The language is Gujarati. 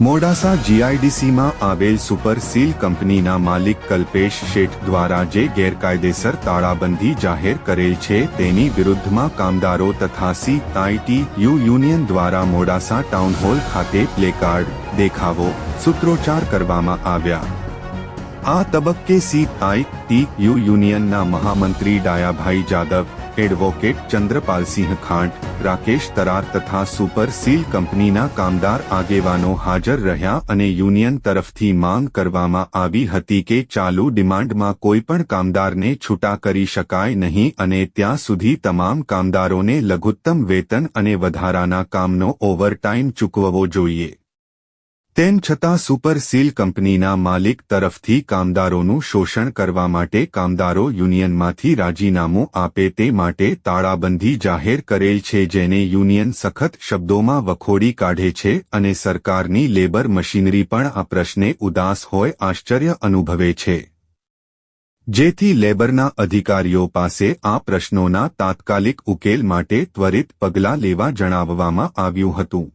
મોડાસા જીઆઈડીસીમાં આવેલ સુપર સીલ કંપનીના માલિક કલ્પેશ શેઠ દ્વારા જે ગેરકાયદેસર તાળાબંધી જાહેર કરેલ છે તેની વિરુદ્ધમાં કામદારો તથા સી આઈટી યુ યુનિયન દ્વારા મોડાસા ટાઉન હોલ ખાતે પ્લેકાર્ડ દેખાવો સૂત્રોચ્ચાર કરવામાં આવ્યા. આ તબક્કે સીઆઈટીયુ યુનિયનના મહામંત્રી ડાયાભાઈ જાદવ, એડવોકેટ ચંદ્રપાલસિંહ ખાંટ, રાકેશ તરાર તથા સુપર સીલ કંપનીના કામદાર આગેવાનો હાજર રહ્યા અને યુનિયન તરફથી માંગ કરવામાં આવી હતી કે ચાલુ ડિમાન્ડમાં કોઈપણ કામદારને છૂટા કરી શકાય નહીં અને ત્યાં સુધી તમામ કામદારોને લઘુત્તમ વેતન અને વધારાના કામનો ઓવરટાઇમ ચૂકવવો જોઈએ. તેમ છતાં સુપર સીલ કંપનીના માલિક તરફથી કામદારોનું શોષણ કરવા માટે કામદારો યુનિયનમાંથી રાજીનામું આપે તે માટે તાળાબંધી જાહેર કરેલ છે જેને યુનિયન સખત શબ્દોમાં વખોડી કાઢે છે અને સરકારની લેબર મશીનરી પણ આ પ્રશ્ને ઉદાસ હોય આશ્ચર્ય અનુભવે છે. જેથી લેબરના અધિકારીઓ પાસે આ પ્રશ્નોના તાત્કાલિક ઉકેલ માટે ત્વરિત પગલાં લેવા જણાવવામાં આવ્યું હતું.